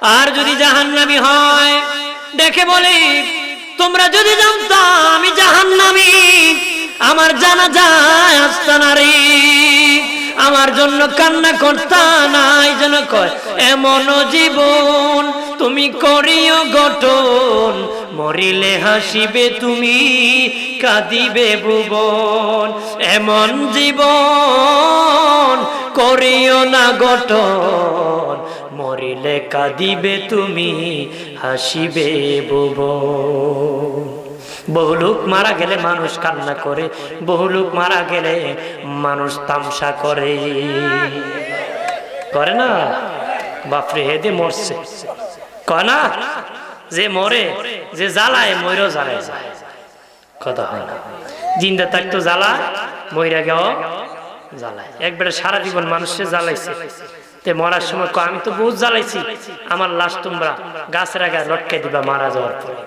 আর যদি জাহান্নামি হয়, দেখে বলে, তোমরা যদি জানতাম আমি জাহান্নামি, আমার জানা যায় আসতা না রে আমার জন্য কান্না করতা নাই যেন কয়, এমন জীবন তুমি করিও গঠন, মরিলে হাসিবে তুমি, কাঁদিবে ভুবন, এমন জীবন করিও না গঠন। মরিলে কাঁদিবে তুমি, হাসিবে ভুবন বহু লোক মারা গেলে মানুষ কান্না করে, বহু লোক মারা গেলে মানুষ তামসা করে। করে না? বাপরে হেদে মরছে। কয় না? যে মরে, যে জ্বালায় ময়ূরও জ্বালায়। যায় কথা হয় না। জিন্দা থাকতো জ্বালা ময়রা গেও জ্বালায়। একবারে সারা জীবন মানুষকে জ্বালাইছে। মরার সময় কয়, আমি তো বহুত জ্বালাইছি আমার লাশ তোমরা গাছের আগে লটকে দিবা মারা যাওয়ার পরে।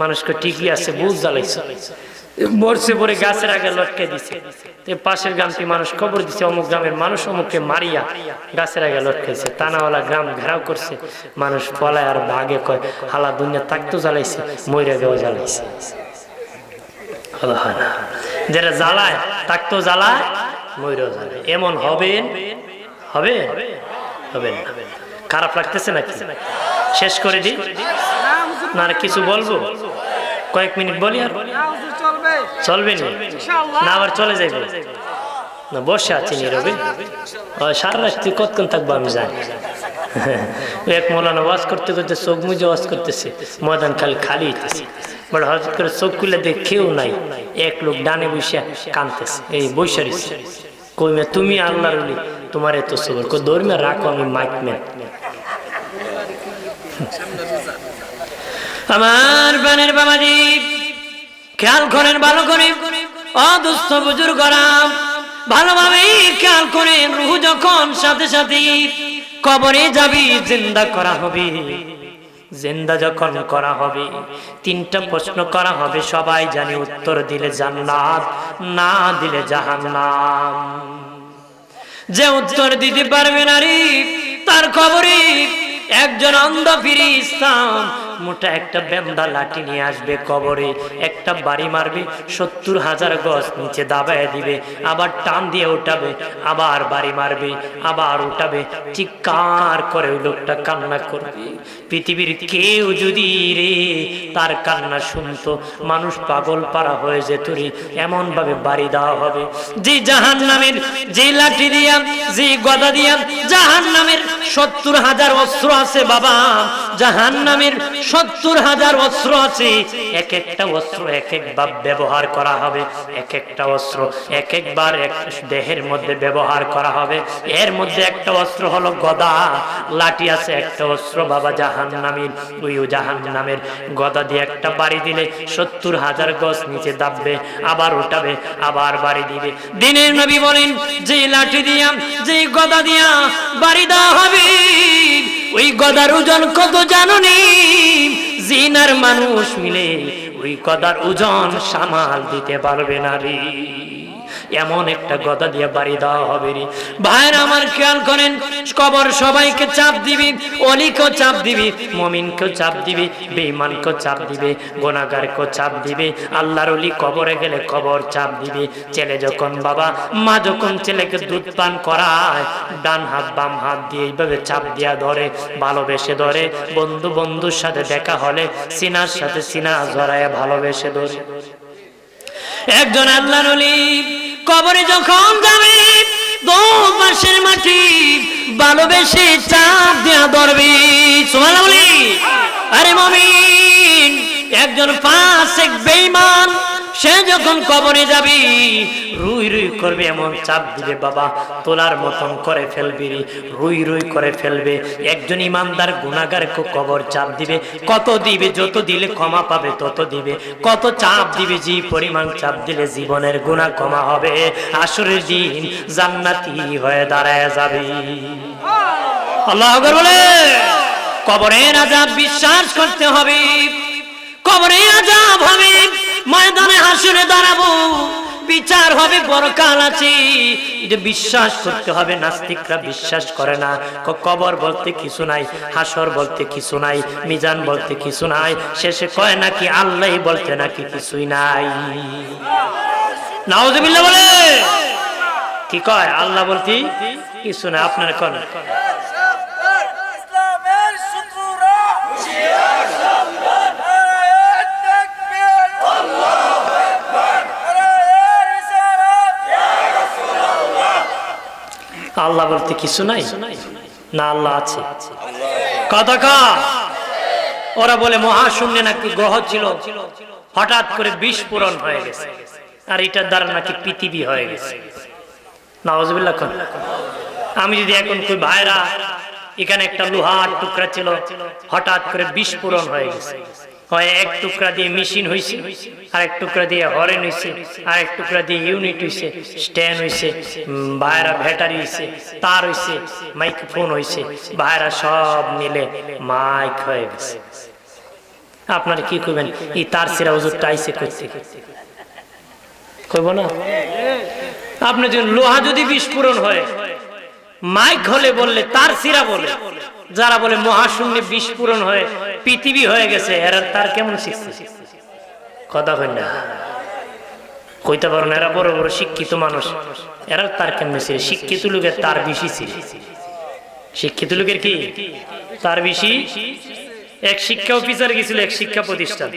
মানুষকে ঠিকই আছে বহুত জ্বালাইছে। মরছে পরে গাছের আগে লটকে দিছে। পাশের গ্রামটি মানুষ খবর দিছে অমুক গ্রামের মানুষ অমুককে মারিয়া গাছের আগে লটকেছে তানাওয়ালা গ্রাম ঘেরাও করছে মানুষ পলায় আর ভাগে কয় হালা দুনিয়া থাকতো জ্বালাইছে ময়রা গেও জ্বালাইছে। যেটা জ্বালায় থাকতো জ্বালায় ময়ূরও জ্বালায়। এমন হবেন হবে? হবে না। খারাপ লাগতেছে নাকি? শেষ করে দিই না কিছু বলব? কয়েক মিনিট বলি আর? চলবে না? আবার চলে যাইব। না, বসে আছি নীরবে। সারা রাত তুই কতক্ষণ থাকব আমি জানি। এক মৌলানা ওয়াজ করতে করতে চোখ মুজে ওয়াজ করতেছে। ময়দান খালি খালি হইতেছে। বাট হঠাৎ করে চোখ খুলে দেখে কেউ নাই। এক লোক ডানে বসে কানতেছে এই বৈশারিস কইমে তুমি আল্লাহর তোমার এত সবর কই ধর্মে রাখো আমি মাইক ম্যান আমার বানের বাবাজি, খেয়াল করেন, ভালো করে। অদুস্থ বুজুর্গরা ভালোভাবে খেয়াল করেন, রুহু যখন সাথে সাথে কবরে যাবি, জিন্দা করা হবে। জিন্দা যখন করা হবে, তিনটা প্রশ্ন করা হবে, সবাই জানি উত্তর দিলে জান্নাত, না দিলে জাহান্নাম। যে উত্তর দিতে পারবে নারী তার খবরে একজন অন্ধ ফিরিস্তাম মোটা একটা বেন্দা লাঠি নিয়ে আসবে কবরে। একটা বাড়ি মারবে, সত্তর হাজার গজ নিচে দাবায় দিবে, আবার টান দিয়ে উঠাবে, আবার বাড়ি মারবে, আবার উঠাবে। চিৎকার করে ওই লোকটা কান্না করবে। পৃথিবীর কেউ যদি রে তার কান্না শুনতো, মানুষ পাগল পারা হয়ে যেত রে এমন ভাবে বাড়ি দেওয়া হবে। যে জাহান নামের যে লাঠি দিয়া, যে গদা দিয়া জাহান নামের সত্তর হাজার অস্ত্র আছে বাবা। জাহান নামের সত্তর হাজার অস্ত্র আছে। এক একটা অস্ত্র এক একবার ব্যবহার করা হবে। এক একটা অস্ত্র এক একবার এক দেহের মধ্যে ব্যবহার করা হবে। এর মধ্যে একটা অস্ত্র হলো গদা। লাঠি আছে, একটা অস্ত্র বাবা জাহান নামের ওই জাহান নামের গদা দিয়ে একটা বাড়ি দিলে সত্তর হাজার গজ নিচে দাববে, আবার উঠাবে, আবার বাড়ি দিবে। দিনের নবী বলেন, যে লাঠি দিয়া, যে গদা দিয়া বাড়ি দেওয়া হবে ওই গদার ওজন কত জাননি জিনার মানুষ মিলে ওই গদার ওজন সামাল দিতে পারবে না রে। এমন একটা গদা দিয়ে বাড়ি দেওয়া হবে রে। আমার খেয়াল করেন, কবর সবাইকে চাপ দিবি, অলিকেও চাপ দিবি, মমিনকেও চাপ দিবি, বেঈমানকেও চাপ দিবে, গোনাগারকেও চাপ দিবে, আল্লাহর অলি কবরে গেলে কবর চাপ দিবে, ছেলে যখন বাবা, মা যখন ছেলেকে দুধ পান করায়, ডান হাত, বাম হাত দিয়ে এইভাবে চাপ দিয়া ধরে, ভালোবেসে ধরে, বন্ধু বন্ধুর সাথে দেখা হলে, সিনার সাথে সিনা জড়ায় ভালোবেসে ধরে। একজন আল্লাহর নলি কবরে যখন যাবে, দু পাশের মাটি ভালোবেসে চাপ দেয়া ধরবে। আরে মমিন, একজন পাঁচ এক বেঈমান সে যখন কবরে যাবে, রুই রুই করবে, এমন চাপ দিবে বাবা, তোলার মতন করে ফেলবে রুই রুই করে ফেলবে। একজন ইমানদার গুণাগার কবর চাপ দিবে, কত দিবে, যত দিলে ক্ষমা পাবে, তত দিবে। কত চাপ দিবে, যে পরিমাণ চাপ দিলে জীবনের গুণা ক্ষমা হবে। আসরের দিন জান্নাতি হয়ে দাঁড়ায় যাবে। আল্লাহ বলে, কবরের আজাব বিশ্বাস করতে হবে। কবরে আজাব হবে। ময়দানে হাসুরে দাঁড়াবো। বিচার হবে পরকাল আছে। এটা বিশ্বাস করতে হবে, নাস্তিকরা বিশ্বাস করে না। কবর বলতে কিছু নাই, হাসর বলতে কিছু নাই, মিজান বলতে কিছু নাই, শেষে কয় নাকি আল্লাহ বলতে নাকি কিছুই নাই। নাউজুবিল্লাহ বলে। কি কয়? আল্লাহ বলতে কিছু না আপনার কোন? আল্লাহ বলতে কিছু নাই? না, আল্লাহ আছে। কথা কা। ওরা বলে, মহাশূন্যে নাকি গ্রহ ছিল? হঠাৎ করে বিস্ফোরণ হয়ে গেছে। আর এটার দ্বারা নাকি পৃথিবী হয়ে গেছে। আমি যদি এখন কই, ভাইরা, এখানে একটা লোহার টুকরা ছিল, হঠাৎ করে বিস্ফোরণ হয়ে গেছে। হয় এক টুকরা দিয়ে মেশিন হইছে আর এক টুকরা দিয়ে হরেন হইছে আর এক টুকরা দিয়ে ইউনিট হইছে স্ট্যান্ড উম, ভাইরা ব্যাটারি হইছে তার হইছে মাইক্রোফোন হইছে ভাইরা সব মিলে মাইক হয়ে গেছে। আপনারা কি করবেন এই তার সিরা হুজুরটা আইসে করছে কইব না? আপনি যদি লোহা যদি বিস্ফোরণ হয় মাইক হলে বললে তার সিরা বলে যারা বলে মহাশূন্যে বিস্ফোরণ হয়ে পৃথিবী হয়ে গেছে, এরা তার কেমন শিখছে কথা কই না। কইতে পারো এরা বড় বড় শিক্ষিত মানুষ। এরা তার কেমন ছিল? শিক্ষিত লোকের তার বেশি ছিল। শিক্ষিত লোকের কি? তার বেশি? এক শিক্ষা অফিসার গেছিল, এক শিক্ষা প্রতিষ্ঠান।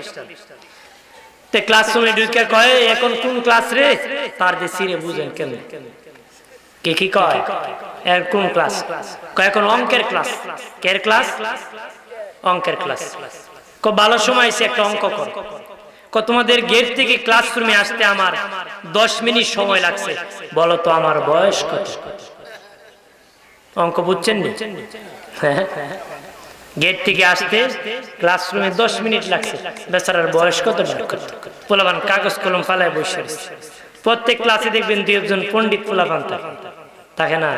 ক্লাসরুমে ঢুকে কয়, এখন কোন ক্লাস রে? তার যে সিরে বুঝেন কেন কে কি কয়? কোন ক্লাস? কয়, এখন অঙ্কের ক্লাস। কের ক্লাস? অঙ্কের ক্লাস ক ভালো সময় এসে একটা অঙ্ক কর। ক তোমাদের গেট থেকে ক্লাসরুমে আসতে আমার দশ মিনিট সময় লাগছে। বলো তো আমার বয়স কত? অঙ্ক বুঝছেন নি? হ্যাঁ। গেট থেকে আসতে ক্লাসরুমে দশ মিনিট লাগছে। বেচারার বয়স কত পোলাবান কাগজ কলম ফালায় বসে প্রত্যেক ক্লাসে দেখবেন দুই একজন পণ্ডিত পোলাবান থাকে। না?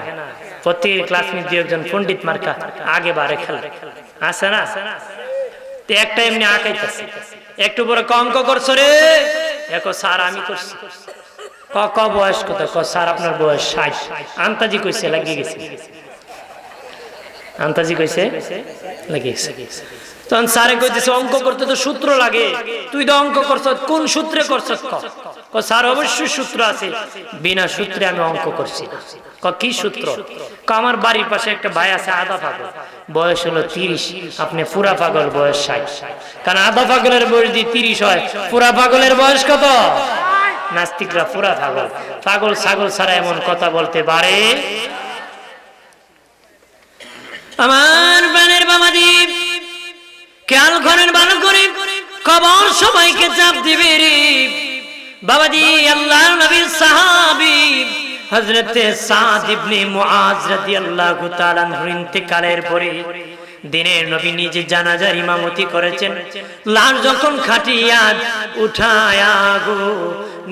প্রত্যেক ক্লাস নিয়ে দুই একজন পণ্ডিত মার্কা আগে বারে খেলা। আছে না? একটা এমনি আঁকাইতেছে। একটু বড় অঙ্ক করছ রে? দেখো, স্যার, আমি করছি। ক ক বয়স কত? ক, স্যার, আপনার বয়স ষাট। আন্তাজি কইছে, লাগিয়ে গেছে। আন্তাজি কইছে লাগিয়েছে তখন স্যারে কইতেছে, অঙ্ক করতে তো সূত্র লাগে। তুই তো অঙ্ক করছ, কোন সূত্রে করছ? স্যার, অবশ্যই সূত্র আছে। বিনা সূত্রে আমি অঙ্ক করছি। ক সূত্র? আমার বাড়ির পাশে একটা ভাই আছে আধা পাগল। বয়স হলো তিরিশ, আপনি পুরা পাগল, বয়স ষাট। কারণ আধা পাগলের বয়স যদি তিরিশ হয় পুরা পাগলের বয়স কত? নাস্তিকরা পুরা পাগল। পাগল, ছাগল ছাড়া এমন কথা বলতে পারে? আমার প্রাণের বাবাদীপ খেয়াল করেন ভালো করে, কবর সবাইকে চাপ দিবে রে। বাবাজি আল্লাহ নবীর সাহাবী হযরতে সাদ ইবনে মুআজ রাদিয়াল্লাহু তাআলা পরে দিনের নবী নিজে জানাজার ইমামতি করেছেন। লাশ যখন খাটিয়া উঠায়া গো,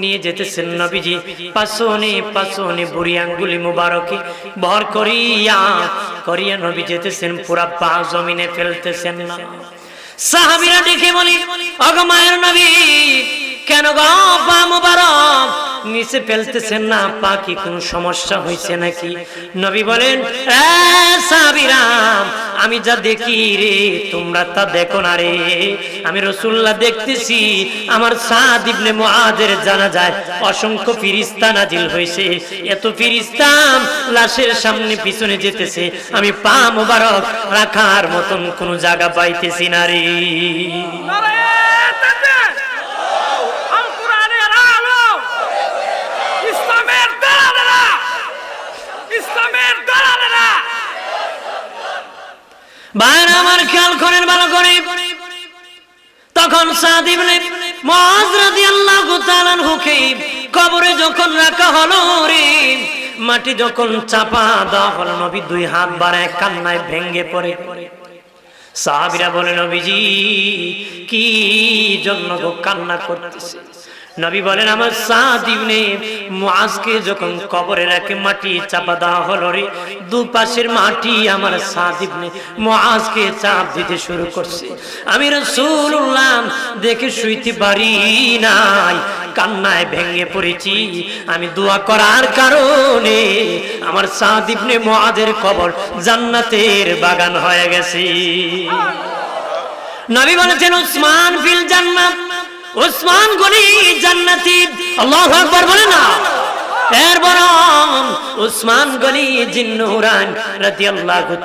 নিয়ে যেতেছেন নবীজি পাশনে পাশনে বুড়ি আঙ্গুলি মুবারকে ভর করিয়া করিয়া নবী যেতেছেন, পুরা পা জমিনে ফেলতেছেন না। সাহাবিরা দেখে বলি অগমায়ের নবী কেন নিচে ফেলতেছেন না পা কি কোন সমস্যা হয়েছে নাকি? নবী বলেন, "এ আমি যা দেখি রে, তোমরা তা দেখো না রে। আমি রসুল্লাহ দেখতেছি, আমার সাদ ইবনে জানা যায় অসংখ্য ফিরিস্তা নাজিল হয়েছে এত ফিরিস্তাম লাশের সামনে পিছনে যেতেছে, আমি পা মোবারক রাখার মতন কোন জায়গা পাইতেছি না রে। ভাইরা আমার খেয়াল করেন ভালো করে। তখন সাদ ইবনে মুআজ রাদিয়াল্লাহু তাআলা হুকে কবরে যখন রাখা হলো রে, মাটি যখন চাপা দেওয়া হলো, নবী দুই হাত বাড়ায় কান্নায় ভেঙ্গে পড়ে। সাহাবীরা বলে, নবীজি, কি জন্য গো কান্না করতেছে নবী বলেন আমার সাদ ইবনে মুআজকে যখন কবরে রাখে মাটি চাপা দেওয়া হলো রে দুপাশের মাটি আমার সাদ ইবনে মুআজকে চাপ দিতে শুরু করছে। আমি রাসূলুল্লাহ দেখে শুইতে পারি নাই কান্নায় ভেঙে পড়েছি। আমি দোয়া করার কারণে আমার সাদ ইবনে মুআদের কবর জান্নাতের বাগান হয়ে গেছে। নবী বলেছেন উসমান ফিল জান্নাত। উসমান গনি জান্নাতি। আল্লাহু আকবার বলে না। উসমান জিন্নুরান রাদিয়াল্লাহু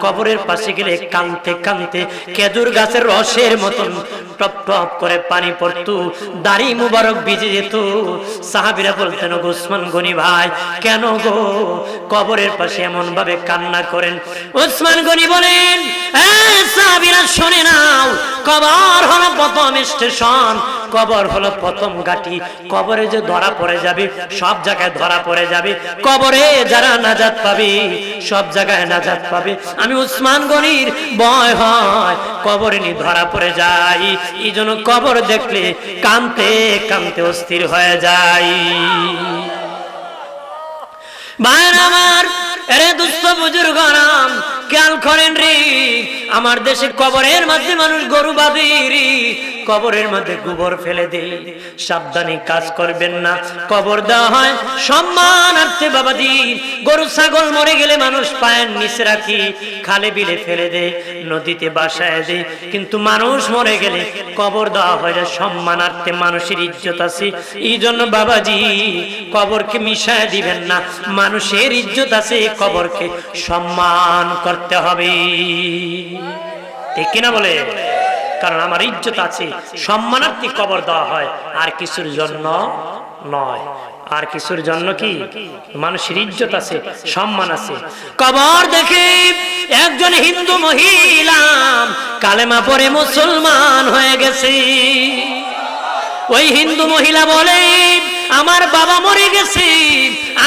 কবরের পাশে গেলে কানতে কানতে খেজুর গাছের রসের মতন টপ টপ করে পানি পড়তো, দাড়ি মুবারক ভিজে যেত। সাহাবীরা বলতেন, "ওগো উসমান গনি ভাই, কেন গো কবরের পাশে এমন ভাবে কান্না করেন? উসমান গনি বলেন, "এ সাহাবীরা, শুনে নাও, কবর হলো প্রথম স্টেশন কবর হলো প্রথম গাটি কবরে যে ধরা পড়ে যাবে, সব জায়গায় ধরা পড়ে যাবে। কবরে যারা নাজাত পাবে, সব জায়গায় নাজাত পাবে। আমি উসমান গনির ভয় হয়, কবরে নি ধরা পড়ে যাই। এই জন্য কবর দেখলে কানতে কানতে অস্থির হয়ে যাই। ভাইয়ের আমার, এরে দুস্থ বুজুর্গ নাম খেয়াল করেন রে, আমার দেশে কবরের মধ্যে মানুষ গরু বাঁধে রে, কবরের মধ্যে গোবর ফেলে দে, সাবধানে কাজ করবেন না। কবর দেওয়া হয় সম্মানার্থে বাবাজি, গরু, ছাগল মরে গেলে মানুষ পায়ের নিচে রাখি, খালে বিলে ফেলে দে, নদীতে বাসায় দে, কিন্তু মানুষ মরে গেলে কবর দেওয়া হয় না সম্মানার্থে মানুষের ইজ্জত আছে। এই জন্য বাবাজি, কবরকে মিশায় দিবেন না, মানুষের ইজ্জত আছে, কবরকে সম্মান করতে হবে। ঠিক কিনা বলে? কারণ আমার ইজ্জত আছে, সম্মানার্থে কবর দেওয়া হয়, আর কিছুর জন্য নয়। আর কিছুর জন্য কি? মানুষের ইজ্জত আছে, সম্মান আছে। কবর দেখে একজন হিন্দু মহিলা কালেমা পরে মুসলমান হয়ে গেছে। ওই হিন্দু মহিলা বলে, আমার বাবা মরে গেছে।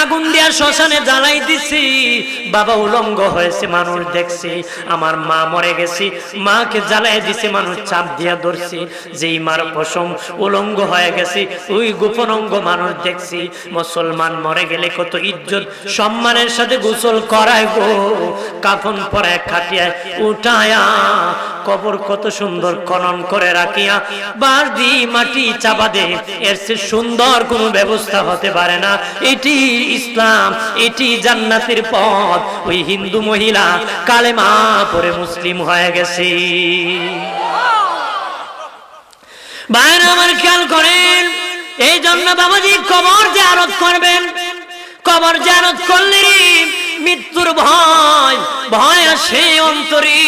আগুন দিয়া শ্মশানে জ্বালাই দিছি। বাবা উলঙ্গ হয়েছে, মানুষ দেখছে। আমার মা মরে গেছে, মাকে জ্বালাই দিছে, মানুষ চাপ দিয়া ধরছে। যেই মার পশম উলঙ্গ হয়ে গেছে, ওই গোপন অঙ্গ মানুষ দেখছি। মুসলমান মরে গেলে কত ইজ্জত, সম্মানের সাথে গোসল করায় গো। কাফন পরায় খাটিয়ায় উঠায়া, কবর কত সুন্দর খনন করে রাখিয়া, বাঁশ দিয়ে মাটি চাপা দে। এর সুন্দর কোনো ব্যবস্থা হতে পারে না। এটি ইসলাম, এটি জান্নাতের পথ। ওই হিন্দু মহিলা কালেমা পরে মুসলিম হয়ে গেছে। ভাইরা আমার খেয়াল করেন, এই জন্য বাবাজি কবর জারত করবেন। কবর যে জারত করলে মৃত্যুর ভয় ভয় আসে অন্তরে।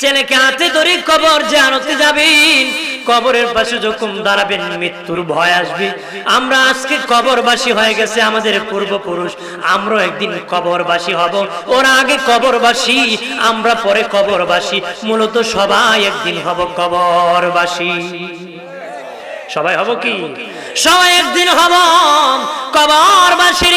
ছেলেকে হাতে ধরে কবর জানতে যাবেন। কবরের পাশে যখন দাঁড়াবেন, মৃত্যুর ভয় আসবে। আমরা আজকে কবরবাসী হয়ে গেছে আমাদের পূর্বপুরুষ। আমরা একদিন কবরবাসী হব। ওরা আগে কবরবাসী, আমরা পরে কবরবাসী। মূলত সবাই একদিন হব কবরবাসী। সবাই হব কি? সবাই একদিন হব কবরবাসী।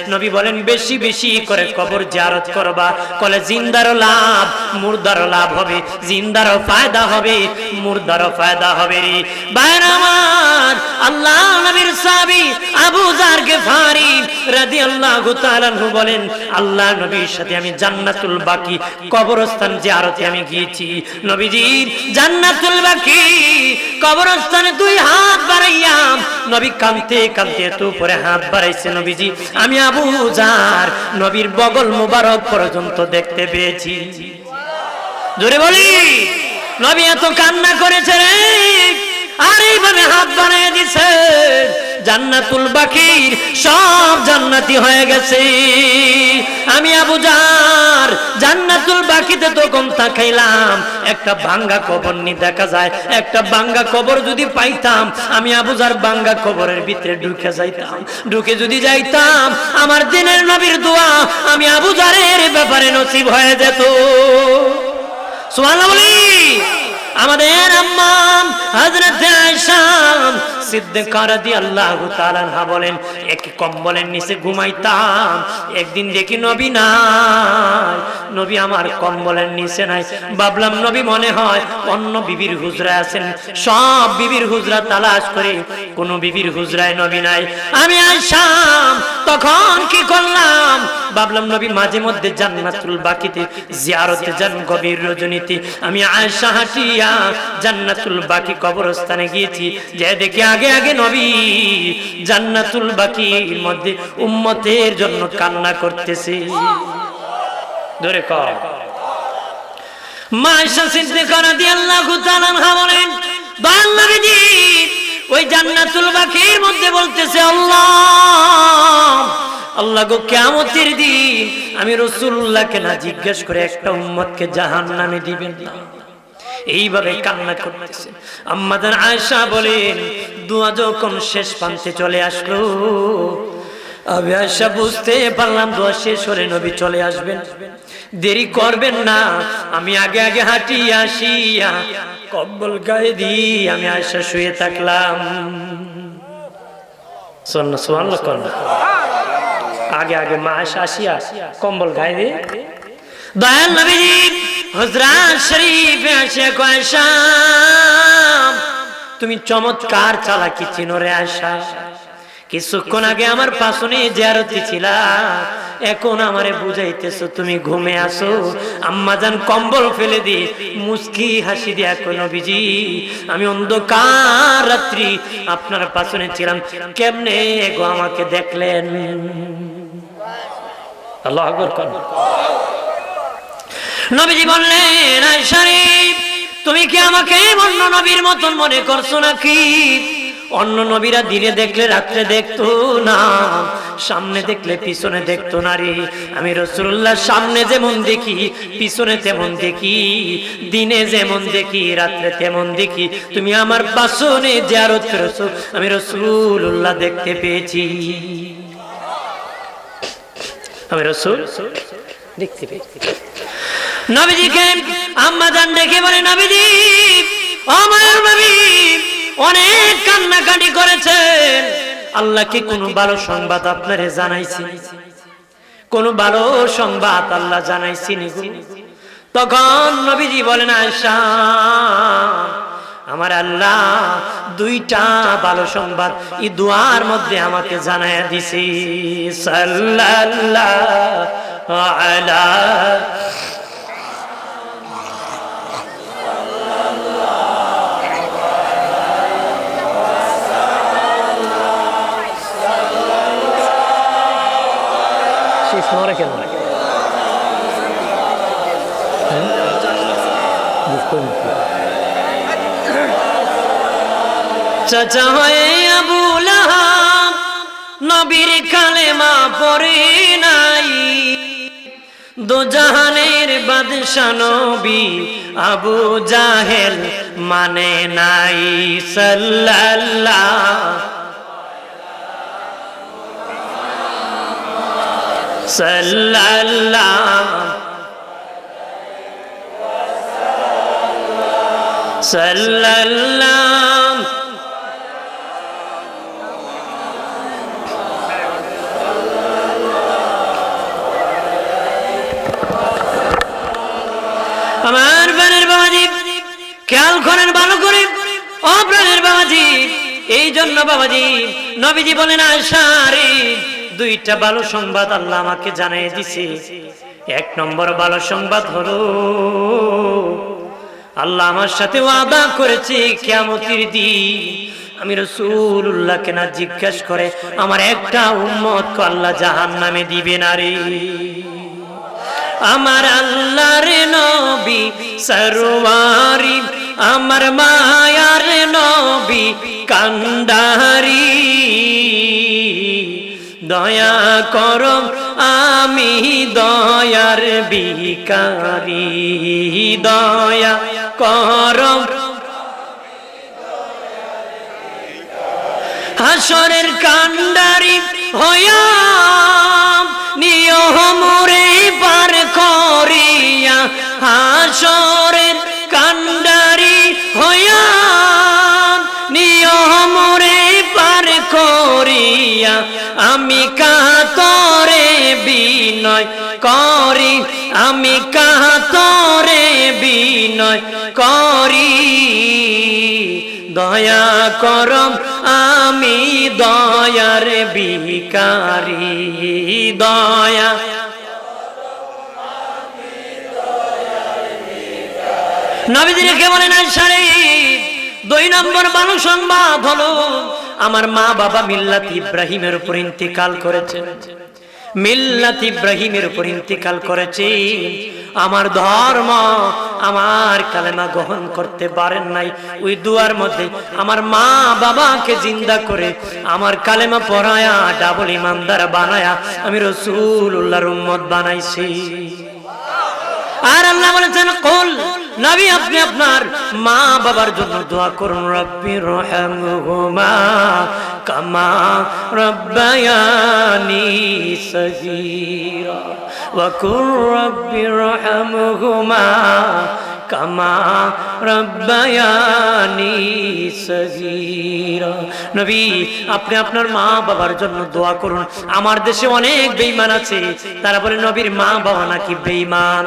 নবী বলেন বেশি বেশি করে কবর জারত করবা। কলে জিন্দারও লাভ মুর্দারও লাভ হবে জিন্দারও ফায়দা হবে মুর্দারও ফায়দা হবে রে। আমার আল্লাহ নবীর সাহাবী আবু জার গেফারি রাদিয়াল্লাহু তাআলা বলেন আল্লাহ নবীর সাথে আমি জান্নাতুল বাকি কবরস্থান জিয়ারতে আমি গিয়েছি। নবীজির জান্নাতুল বাকি কবরস্থানে দুই হাত বাড়াইয়া নবী কাঁদতে কাঁদতে তো উপরে হাত বাড়াইছে নবীজি। আমি আবু নবীর বগল মুবারক পর্যন্ত দেখতে পেয়েছি। জোরে বলি, নবী এত কান্না করেছে রে, আর এইভাবে হাত বানিয়ে দিছে। জান্নাতুল বাকির সব জান্নাতি হয়ে গেছে। আমি আবু জার, জান্নাতুল বাকিতে তো কম তাকাইলাম একটা ভাঙ্গা কবর নি দেখা যায়, একটা ভাঙ্গা কবর যদি পাইতাম, আমি আবু জার ভাঙ্গা কবরের ভিতরে ঢুকে যাইতাম। ঢুকে যদি যাইতাম, আমার দিনের নবীর দোয়া আমি আবু জারের ব্যাপারে নসিব হয়ে যেত। সুবহানাল্লাহ আমাদের আম্মা হযরত আয়েশা বলেন এক কম্বলের নিচে ঘুমাইতাম একদিন দেখি নবী নাই। নবী আমার কম্বলের নিচে নাই। ভাবলাম, নবী মনে হয় অন্য বিবির হুজরা আছেন। সব বিবির হুজরা তালাশ করে। কোন বিবির হুজরায় নবী নাই। আমি আসাম তখন কি করলাম? ভাবলাম, নবী মাঝে মধ্যে জান্নাতুল বাকিতে জিয়ারতে যান গভীর রজনীতে। আমি আয়সা হাটিয়া জান্নাতুল বাকি কবরস্থানে গিয়েছি। যে দেখি আগে আগে নবী জান্নাতুল বাকির মধ্যে উম্মতের জন্য কান্না করতেছে। ধরে কর মায়েশা সিদ্দিকা রাদিয়াল্লাহু তাআলা বলেন নবীজি ওই জান্নাতুল বাকির মধ্যে বলতেছে, আল্লাহ আল্লাহ গো, কিয়ামতের দিন আমি রাসূলুল্লাহকে না জিজ্ঞেস করে একটা উম্মতকে জাহান্নামে দিবেন না। এইভাবে কান্না করতেছে। আম্মাদান আয়েশা বলেন, দুয়া যখন শেষ প্রান্তে চলে আসলো আমি আয়েশা বুঝতে পারলাম, দোয়া শেষ হলে নবী চলে আসবেন। দেরি করবেন না, আমি আগে আগে হাঁটি আসিয়া কব্বল গায়ে দিই আমি আয়েশা শুয়ে থাকলাম। শোন না। শোন আগে আগে মা আয়েশা আসিয়া কম্বল গায়ে দিয়ে। দয়াল নবীজি হজরত শরীফে আসে কয়সা তুমি চমৎকার চালাকি চিনো রে আশা কিছুক্ষণ আগে আমার পাশনে জিয়ারতি ছিলা এখন আমারে বুঝাইতেছো, তুমি ঘুমে আসো আম্মা জান কম্বল ফেলে দি মুস্কি হাসি দিয়া কোন বিজি আমি অন্ধকার রাত্রি আপনার পাশনে ছিলাম। কেমনে গো আমাকে দেখলেন? আল্লাহ আকবর কর নবীজি বললেন তুমি কি আমাকে অন্য নবীর মতন মনে করছ নাকি? অন্য নবীরা দিনে দেখলে, রাত্রে দেখতো না। সামনে দেখলে, পিছনে দেখতো না রে আমি রসুল্লাহ সামনে যেমন দেখি, পিছনে তেমন দেখি, দিনে যেমন দেখি, রাত্রে তেমন দেখি। তুমি আমার পাশনে জিয়ারত করেছ, আমি রসুল্লাহ দেখতে পেয়েছি। আমি রসুল দেখতে পেয়েছি। নবীজিকে আম্মা জান ডেকে বলে, নবীজি আমার নবী অনেক কান্নাকাটি করেছেন। আল্লাহকে কোনো ভালো সংবাদ আপনারে জানাইছি কোন ভালো সংবাদ আল্লাহ জানাইছি? তখন নবীজি বলেন আয়সা আমার আল্লাহ দুইটা ভালো সংবাদ এই দুয়ার মধ্যে আমাকে জানাইয়া দিছি। সাল্লাল্লাহু আলা নড়ে কেন? হ্যাঁ? চাচা হয়ে আবু লাহাব, নবীর কালেমা পড়ে নাই। দোজাহানের বাদশা নবী আবু জাহেল মানে নাই, সাল্লাল্লাহ। সাল্লাল্লাহ সাল্লাল্লাহ আমার প্রাণের বাবাজি, খেয়াল করেন ভালো করে। ও প্রাণের বাবাজি, এই জন্য বাবাজি, নবীজি বলেন আশারে। দুইটা ভালো সংবাদ আল্লাহ আমাকে জানিয়ে দিছে। এক নম্বর ভালো সংবাদ হলো, আল্লাহ আমার সাথে ওয়াদা করেছে কেমতির দিন আমি রসুল্লাহকে না জিজ্ঞেস করে, আমার একটা উম্মত আল্লাহ জাহান নামে দিবে না রে। আমার আল্লাহর নবী সরওয়ারি আমার মায়ার নবী কান্ডারি। দয়া কর, আমি দয়ার বিকারি দয়া কর। হাসরের কান্ডারি হইয়া নিয়মরে পার করিয়া। হাসরের কান্ডারি হইয়া করিয়া, আমি কাতরে বিনয় করি, আমি কাতরে বিনয় করি। দয়া করম, আমি দয়ার বিকারি দয়া নবীজিরে কে বলে নাই সারে দুই নম্বর বানু সংবাদ হলো। আমার মা বাবা মিল্লাত ইব্রাহিমের উপর ইন্তিকাল করেছেন মিল্লাত ইব্রাহিমের উপর ইন্তিকাল করেছে। আমার ধর্ম আমার কালেমা গ্রহণ করতে পারেন নাই। ওই দুয়ার মধ্যে আমার মা বাবাকে জিন্দা করে আমার কালেমা পড়ায়া, ডাবল ইমানদার বানায়া আমি রসুল্লাহর উম্মত বানাইছি। আর আল্লাহ বলেছেন, কুল নবী, আপনি আপনার মা বাবার জন্য দোয়া করুন, রব্বি রহমহুমা কামা রব্বায়ানি সগীরা ওয়া কুর রব্বি রহমহুমা কামা রব্বায়ানি সগীরা। নবী, আপনি আপনার মা বাবার জন্য দোয়া করুন। আমার দেশে অনেক বেঈমান আছে, তারা বলে, নবীর মা বাবা নাকি বেঈমান?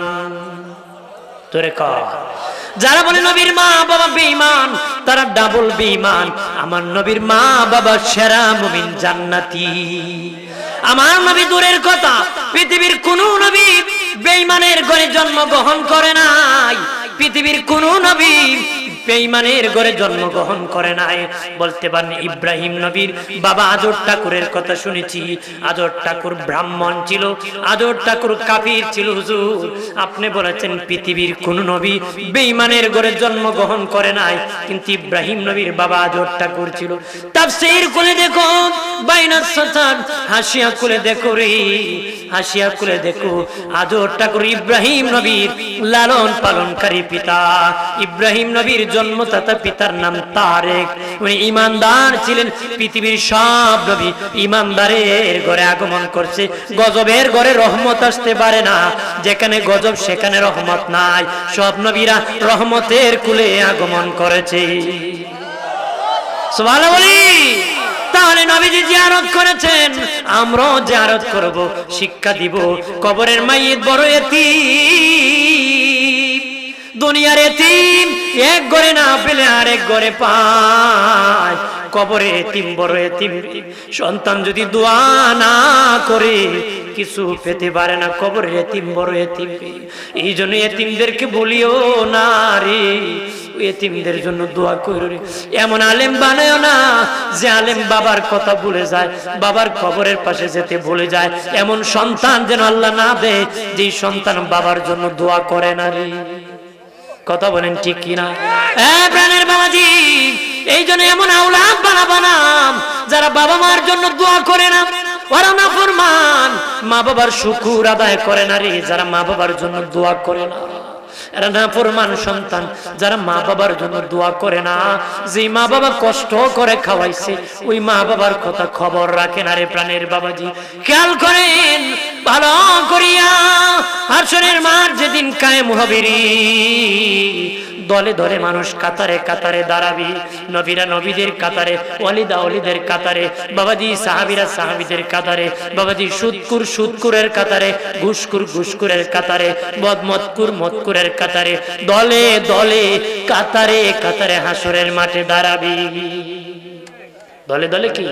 যারা বলে নবীর মা বাবা বেঈমান, তারা ডাবল বেঈমান। আমার নবীর মা বাবা সেরা মুমিন জান্নাতি। আমার নবী দূরের কথা, পৃথিবীর কোন নবী বেইমানের ঘরে জন্মগ্রহণ করে নাই। পৃথিবীর কোন নবী বেঈমানের ঘরে জন্মগ্রহণ করে নাই। বলতে পারেন ইব্রাহিম নবীর বাবা আজর ঠাকুরের কথা শুনেছি। আজর ঠাকুর ব্রাহ্মণ ছিল, আজর ঠাকুর ছিল হুজুর। আপনি বলেছেন পৃথিবীর কোন নবী বেঈমানের ঘরে জন্মগ্রহণ করে নাই, কিন্তু ইব্রাহিম নবীর বাবা আজর ঠাকুর ছিল। করে দেখো হাসিয়া দেখো রে। হাসিয়া দেখো, আজর ঠাকুর ইব্রাহিম নবীর লালন পালনকারী পিতা। ইব্রাহিম নবীর জন্মদাতা পিতার নাম তারেক। উনি ইমানদার ছিলেন, পৃথিবীর সব নবী ইমানদারের ঘরে আগমন করছে। গজবের ঘরে রহমত আসতে পারে না, যেখানে গজব, সেখানে রহমত নাই। সব নবীরা রহমতের কুলে আগমন করেছে। সুবহানাল্লাহ বলি, তাহলে নবীজি আমরাও জিয়ারত করব, শিক্ষা দিব, কবরের মাইয়িত বড় এতিম। দুনিয়ার এতিম, এক ঘরে না পেলে আরেক ঘরে পায়। কবরে এতিম, বড় এতিম সন্তান যদি দোয়া না করে, কিছু পেতে পারে না। কবরে এতিম, বড় এতিম এই জন্য এতিমদেরকে বলিও না রে। এতিমদের জন্য দোয়া করো এমন আলেম বানায় না যে আলেম বাবার কথা ভুলে যায়, বাবার কবরের পাশে যেতে ভুলে যায়। এমন সন্তান যেন আল্লাহ না দেয়, যেই সন্তান বাবার জন্য দোয়া করে না রে। কথা বলেন ঠিক কিনা? প্রাণের বাবাজি, এই জন্য এমন আউলাদ বানাবো না। যারা বাবা মার জন্য দোয়া করে না মা বাবার শুকুর আদায় করে না রে, যারা মা বাবার জন্য দোয়া করে না। এরা না ফরমান সন্তান, যারা মা বাবার জন্য দোয়া করে না। যে মা বাবা কষ্ট করে খাওয়াইছে, ওই মা বাবার কথা খবর রাখে না রে প্রাণের বাবাজি। খেয়াল করেন, ভালো করিয়া হাসনের মার যেদিন কায়েম হবে দলে দলে মানুষ কাতারে কাতারে দাঁড়াবি। নবীরা নবীদের কাতারে অলিদা অলিদের কাতারে, বাবাজি সাহাবিরা সাহাবিদের কাতারে, বাবাজি সুদকুর সুদকুরের কাতারে ঘুসকুর ঘুসকুরের কাতারে, বদমতকুর মতকুরের কাতারে। দলে দলে কাতারে কাতারে হাসরের মাঠে দাঁড়াবি। দলে দলে কি?